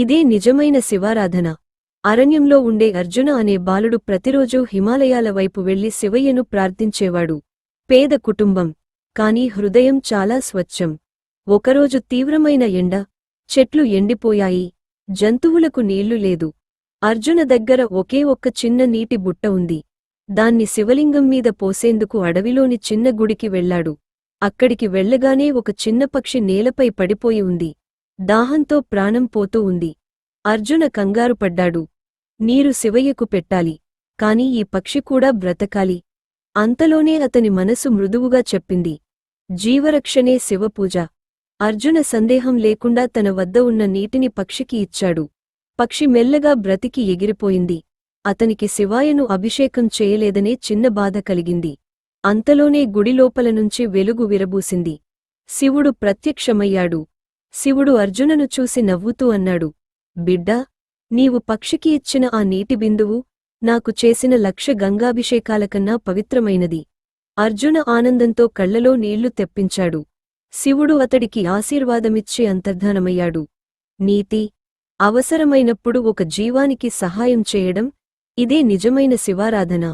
ఇదే నిజమైన శివారాధన. అరణ్యంలో ఉండే అర్జున అనే బాలుడు ప్రతిరోజూ హిమాలయాల వైపు వెళ్ళి శివయ్యను ప్రార్థించేవాడు. పేద కుటుంబం. కాని హృదయం చాలా స్వచ్ఛం. ఒకరోజు తీవ్రమైన ఎండ. చెట్లు ఎండిపోయాయి. జంతువులకు నీళ్ళు లేదు. అర్జున దగ్గర ఒకే ఒక్క చిన్న నీటి బుట్ట ఉంది. దాన్ని శివలింగం మీద పోసేందుకు అడవిలోని చిన్న గుడికి వెళ్ళాడు అక్కడికి వెళ్ళగానే ఒక చిన్న పక్షి నేలపై పడిపోయి ఉంది. దాహంతో ప్రాణం పోతూ ఉంది. అర్జున కంగారు పడ్డాడు. నీరు శివయ్యకు పెట్టాలి. కాని ఈ పక్షి కూడా బ్రతకాలి. అంతలోనే అతని మనసు మృదువుగా చెప్పింది. జీవరక్షణే శివపూజ. అర్జున సందేహం లేకుండా తన వద్ద ఉన్న నీటిని పక్షికి ఇచ్చాడు. పక్షి మెల్లగా బ్రతికి ఎగిరిపోయింది. అతనికి శివాయను అభిషేకం చేయలేదనే చిన్న బాధ కలిగింది. అంతలోనే గుడిలోపలనుంచి నుంచి వెలుగు విరబూసింది. శివుడు ప్రత్యక్షమయ్యాడు. శివుడు అర్జునను చూసి నవ్వుతూ అన్నాడు బిడ్డా నీవు పక్షికి ఇచ్చిన ఆ నీటి బిందువు నాకు చేసిన లక్ష గంగాభిషేకాలకన్నా పవిత్రమైనది. అర్జున ఆనందంతో కళ్ళలో నీళ్ళు తెప్పించాడు. శివుడు అతడికి ఆశీర్వాదమిచ్చి అంతర్ధానమయ్యాడు. నీతి అవసరమైనప్పుడు ఒక జీవానికి సహాయం చేయడం ఇదే నిజమైన శివారాధన.